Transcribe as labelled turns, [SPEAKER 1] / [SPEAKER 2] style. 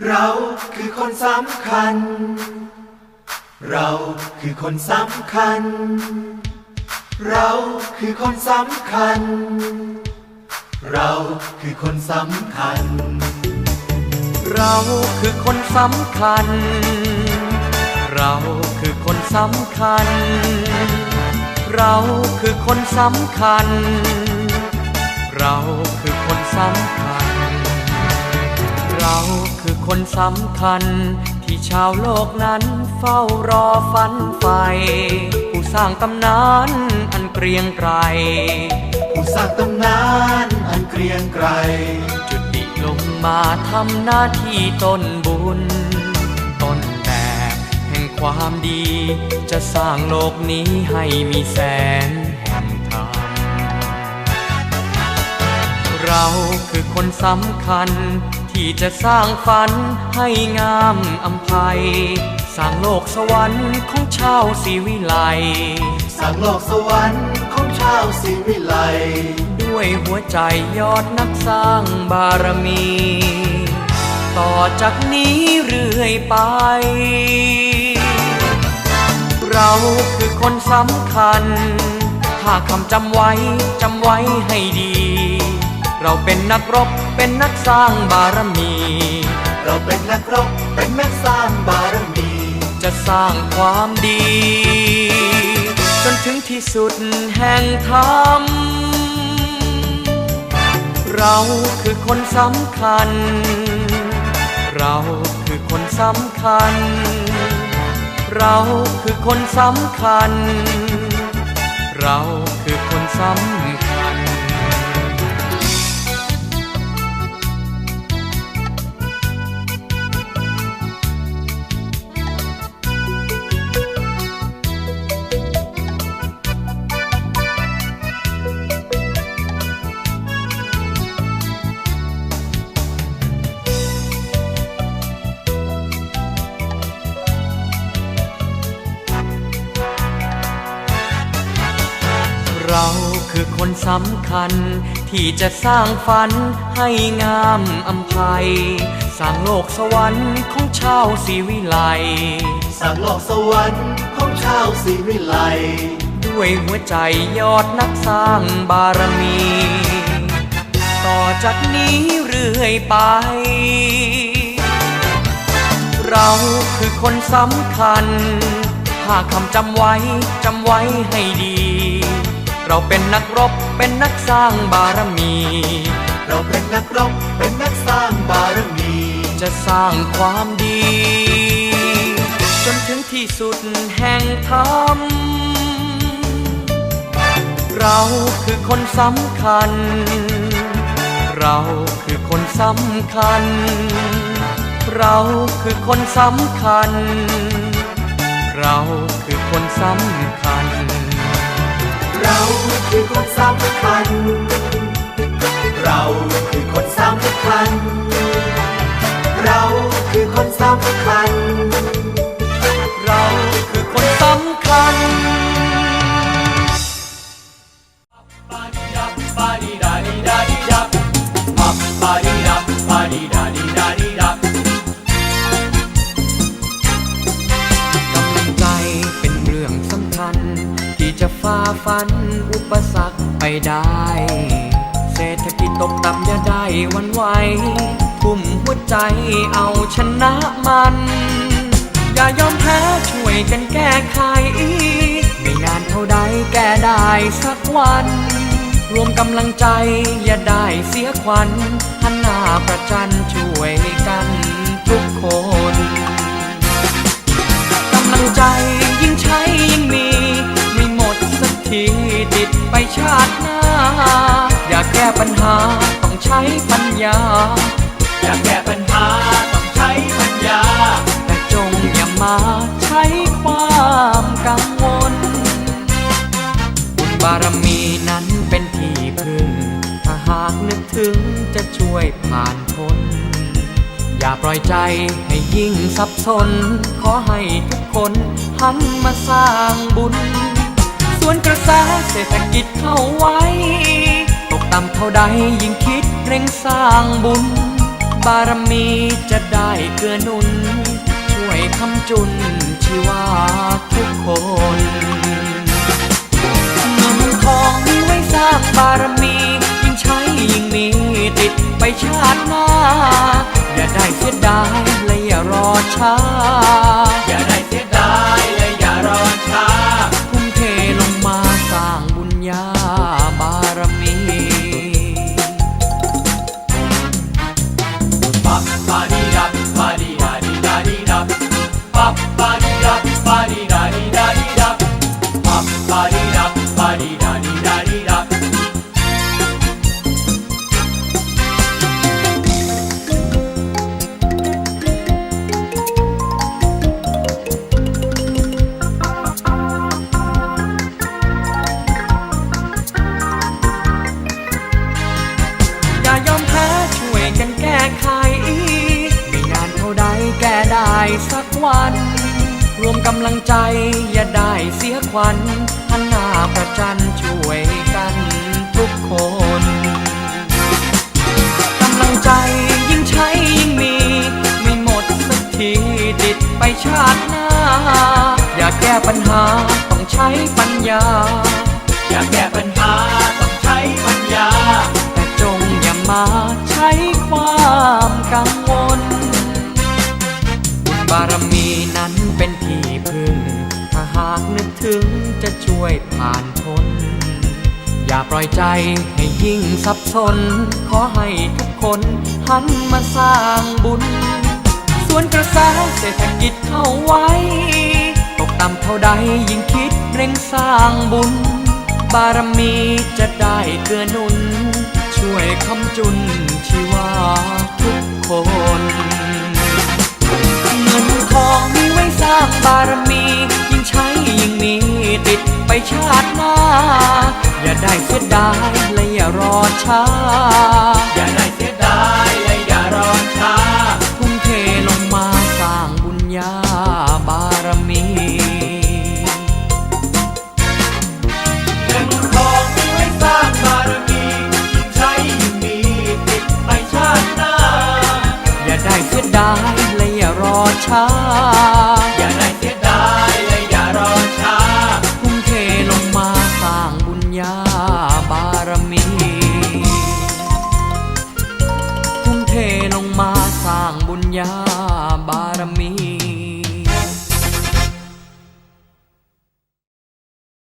[SPEAKER 1] เราคือคนสำคัญ เราคือคนสำคัญ เราคือคนสำคัญ เราคือคนสำคัญ
[SPEAKER 2] เราคือคนสำคัญ เราคือคนสำคัญ เราคือคนสำคัญ เราคือคนสำคัญ เราคือคนสำคัญ ที่ชาวโลกนั้นเฝ้ารอฝันใฝ่ผู้สร้างตำนานอันเกรียงไกร
[SPEAKER 1] ผู้สร้างตำนานอันเกรียงไกร
[SPEAKER 2] จุติลงมาทำหน้าที่ต้นบุญ ต้นแบบแห่งความดี จะสร้างโลกนี้ให้มีแสงแห่งธรรมเราคือคนสำคัญ ที่จะสร้างฝันให้งามอำไพสร้างโลกสวรรค์ของชาวศรีวิไล
[SPEAKER 1] สร้างโลกสวรรค์ของชาวศรีวิไล
[SPEAKER 2] ด้วยหัวใจยอดนักสร้างบารมี ต่อจากนี้เรื่อยไป เราคือคนสำคัญ ถ้าคำจำไว้จำไว้ให้ดี เราเป็นนักรบเป็นนักสร้างบารมี
[SPEAKER 1] เราเป็นนักรบเป็นนักสร้างบารมี
[SPEAKER 2] จะสร้างความดี จนถึงที่สุดแห่งธรรม เราคือคนสำคัญ เราคือคนสำคัญ เราคือคนสำคัญ เราคือคนสำคัญ สำคัญ ที่จะสร้างฝันให้งามอำไพสร้างโลกสวรรค์ของชาวศรีวิไล
[SPEAKER 1] สร้างโลกสวรรค์ของชาวศรีวิไล
[SPEAKER 2] ด้วยหัวใจยอดนักสร้างบารมี ต่อจากนี้เรื่อยไป เราคือคนสำคัญ ถ้าคำจำไว้ จำไว้ให้ดี เราเป็นนักรบเป็นนักสร้างบารมี
[SPEAKER 1] เราเป็นนักรบเป็นนักสร้างบารมี
[SPEAKER 2] จะสร้างความดี จนถึงที่สุดแห่งธรรม เราคือคนสำคัญ เราคือคนสำคัญ เราคือคนสำคัญ เราคือคนสำคัญ
[SPEAKER 1] เราคือคนสำคัญ เราคือคนสำคัญ เราคือคนสำคัญ
[SPEAKER 2] เราคือคนสำคัญปาดีดัปาดีดาดีดาดีดัปาดีดาปาดีดาดีดาดี ฝันอุปสรรคไปได้ เศรษฐกิจตกต่ำอย่าได้วันไหวทุ่มหัวใจเอาชนะมัน อย่ายอมแพ้ช่วยกันแก้ไขไม่นานเท่าใดแก้ได้สักวัน รวมกำลังใจอย่าได้เสียขวัญหันหน้าประจันช่วยกันทุกคน กำลังใจยิ่งใช้ยิ่งมี ไปชาติหน้า อยากแก้ปัญหาต้องใช้ปัญญา
[SPEAKER 1] อยากแก้ปัญหาต้องใช้ปัญญา
[SPEAKER 2] แต่จงอย่ามาใช้ความกังวล บุญบารมีนั้นเป็นที่พึ่ง ถ้าหากนึกถึงจะช่วยผ่านพ้นอย่าปล่อยใจให้ยิ่งสับสน ขอให้ทุกคนหันมาสร้างบุญ ส่วนกระแสเศรษฐกิจเข้าไว้ ตกต่ำเท่าใดยิ่งคิดเร่งสร้างบุญ บารมีจะได้เกื้อนุน ช่วยคำจุนชีวาทุกคนเงินทองมีไว้สร้างบารมี ยิ่งใช้ยิ่งมีติดไปชาติหน้า อย่าได้เสียดายและอย่ารอช้า
[SPEAKER 1] สั
[SPEAKER 2] กวัน รวมกำลังใจอย่าได้เสียขวัญหันหน้าประจันช่วยกันทุกคนกำลังใจยิ่งใช้ยิ่งมี ไม่หมดสักทีติดไปชาติหน้า อยากแก้ปัญหาต้องใช้ปัญญา
[SPEAKER 1] อย่าป
[SPEAKER 2] ล่อยใจให้ยิ่งสับสน ขอให้ทุกคนหันมาสร้างบุญ ส่วนกระแสเศรษฐกิจเข้าไว้ ตกต่ำเท่าใดยิ่งคิดเร่งสร้างบุญ บารมีจะได้เกื้อหนุน ช่วยคำจุนชีวาทุกคนเงินทองมีไว้สร้างบารมี ยิ่งใช้ยิ่งมีติดไปชาติหน้า ช้า
[SPEAKER 1] อย่าได้เสียดายและอย่ารอช้า
[SPEAKER 2] ทุ่มเทลงมาสร้างบุญญาบารมี
[SPEAKER 1] เงินทองมีไว้สร้างบารมียิ่งใช้ยิ่งมีติดไปชาติหน้า
[SPEAKER 2] อย่าได้เสียดายและอย่ารอช้า
[SPEAKER 1] อย่าได้เสียดายและอย่ารอช้า
[SPEAKER 2] ทุ่มเทลงมาสร้างบุญญาบารมี